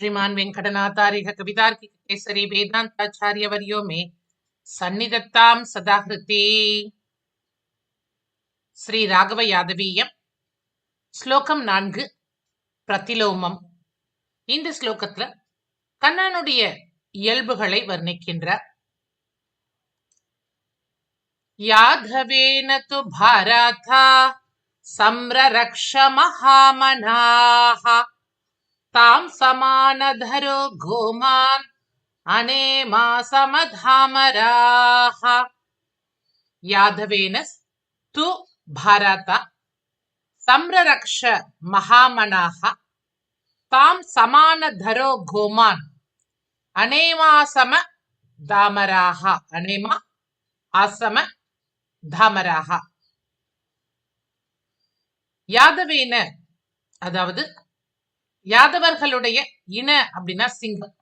श्रीमान् वेङ्कटनाथार्यः कवितार्किककेसरी वेदान्ताचार्यवर्यो मे सन्निधत्तां सदा हृति ஸ்ரீ ராகவ யாதவீயம் ஸ்லோகம் நான்கு பிரதிலோமம் இந்த ஸ்லோகத்துல கண்ணனுடைய இயல்புகளை வர்ணிக்கின்றார் யாதவேன து பாரதா சம்ரரக்ஷ மகாமனாः तां समानधरो गोमान् अनेमा समधामराः यादवेन तु भारत संररक्ष महामनाः तां समानधरो गोमान् अनेमासम தாமராக அனேமா ஆசம தாமராக யாதவேன அதாவது யாதவர்களுடைய இன அப்படின்னா சிங்கம்.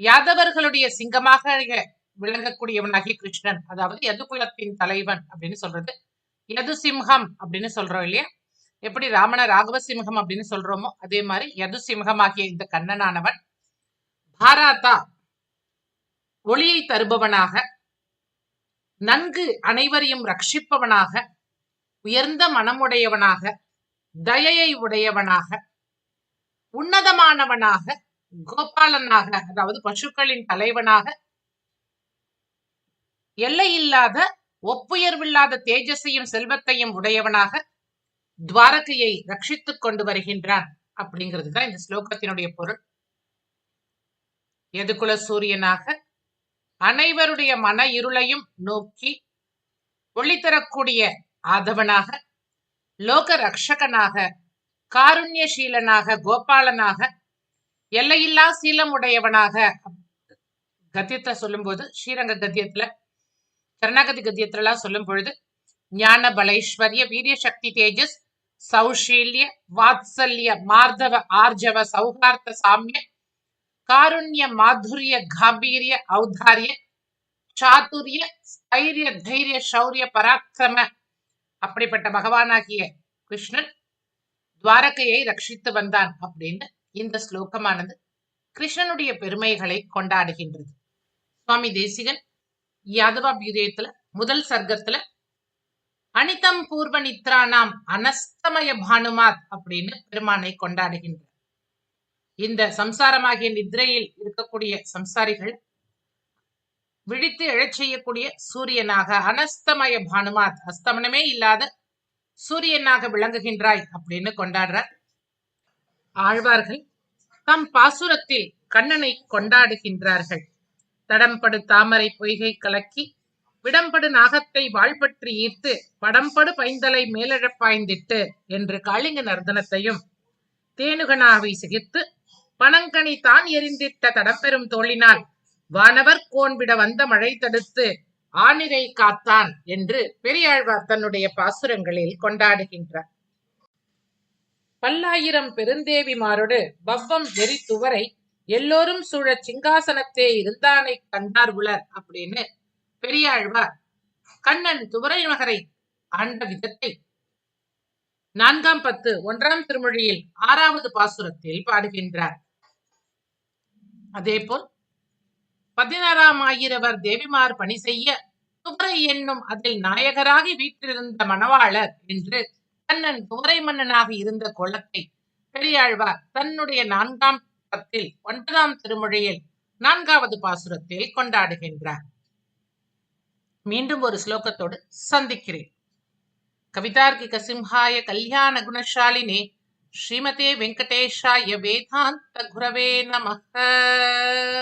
யாதவர்களுடைய சிங்கமாக விளங்கக்கூடியவனாகிய கிருஷ்ணன் அதாவது யதுகுலத்தின் தலைவன் அப்படின்னு சொல்றது. யது சிம்ஹம் அப்படின்னு சொல்றோம் இல்லையா? எப்படி ராமன ராகவ சிம்ஹம் அப்படின்னு சொல்றோமோ அதே மாதிரி யது சிம்ஹமாகிய இந்த கண்ணனானவன் பாராதா ஒளியை தருபவனாக நன்கு அனைவரையும் ரட்சிப்பவனாக உயர்ந்த மனமுடையவனாக தயையை உடையவனாக உன்னதமானவனாக கோபாலனாக அதாவது பசுக்களின் தலைவனாக எல்லையில்லாத ஒப்புயர்வில்லாத தேஜஸையும் செல்வத்தையும் உடையவனாக துவாரகையை ரட்சித்துக் கொண்டு வருகின்றான். அப்படிங்கிறது தான் இந்த ஸ்லோகத்தினுடைய பொருள். எதுகுல சூரியனாக? அனைவருடைய மன இருளையும் நோக்கி ஒளி தரக்கூடிய ஆதவனாக லோக ரக்ஷகனாக காருண்யசீலனாக கோபாலனாக எல்லையில்லா சீலம் உடையவனாக கத்தியத்தை சொல்லும்போது ஸ்ரீரங்க கத்தியத்துல சரணாகதி கத்தியத்துல எல்லாம் சொல்லும் பொழுது ஞான பலைஸ்வரிய வீரிய சக்தி தேஜஸ் சௌஷீல்ய வாத்சல்ய மார்தவ ஆர்ஜவ சௌகார்த்த சாமிய காருண்ய மாதுரிய காம்பீரிய ஔதாரிய சாதுரிய ஸ்தைரிய தைரிய சௌரிய பராக்கிரம அப்படிப்பட்ட பகவானாகிய கிருஷ்ணன் துவாரகையை ரட்சித்து வந்தான் அப்படின்னு இந்த ஸ்லோகமானது கிருஷ்ணனுடைய பெருமைகளை கொண்டாடுகின்றது. சுவாமி தேசிகன் யாதவா பீரியத்துல முதல் சர்க்கத்துல அனிதம் பூர்வ நித்ரா நாம் அனஸ்தமய பானுமாத் அப்படின்னு பெருமானை கொண்டாடுகின்றார். இந்த சம்சாரமாகிய நித்ரையில் இருக்கக்கூடிய சம்சாரிகள் விழித்து எழச் செய்யக்கூடிய சூரியனாக அனஸ்தமய பானுமாத் அஸ்தமனமே இல்லாத சூரியனாக விளங்குகின்றாய் அப்படின்னு கொண்டாடுறார். ஆழ்வார்கள் தம் பாசுரத்தில் கண்ணனை கொண்டாடுகின்றார்கள். தடம்படு தாமரை பொய்கை கலக்கி விடம்படு நாகத்தை வாழ்பற்றி ஈர்த்து படம்படு பைந்தலை மேலழப்பாய்ந்திட்டு என்று காளிங்க நர்தனத்தையும் தேனுகனாவை சிகித்து பனங்கனி தான் எரிந்திட்ட தடப்பெரும் தோழினால் வானவர் கோன்விட வந்த மழை தடுத்து ஆனிரை காத்தான் என்று பெரியாழ்வார் தன்னுடைய பாசுரங்களில் கொண்டாடுகின்றார். பல்லாயிரம் பெருந்தேவிமாரோடு பவ்வம் வெறி துவரை எல்லோரும் சூழ சிங்காசனத்தே இருந்தானை கண்டார் உலர் அப்படின்னு பெரியாழ்வார் கண்ணன் துவரை நகரை ஆண்ட விதத்தை நான்காம் பத்து ஒன்றாம் திருமொழியில் ஆறாவது பாசுரத்தில் பாடுகின்றார். அதேபோல் பதினாறாம் ஆயிரவர் தேவிமார் பணி செய்ய துவரை என்னும் அதில் நாயகராகி வீற்றிருந்த மணவாளர் என்று கண்ணன் துவரை மன்னனாக இருந்த கோலத்தை பெரியாழ்வார் தன்னுடைய நான்காம் பத்தில் ஒன்பதாம் திருமொழியில் நான்காவது பாசுரத்தில் கொண்டாடுகின்றார். மீண்டும் ஒரு ஸ்லோகத்தோடு சந்திக்கிறேன். கவிதார்கிக சிம்ஹாய கல்யாண குணசாலினே ஸ்ரீமதே வெங்கடேஷாய வேதாந்த குரவே நமக.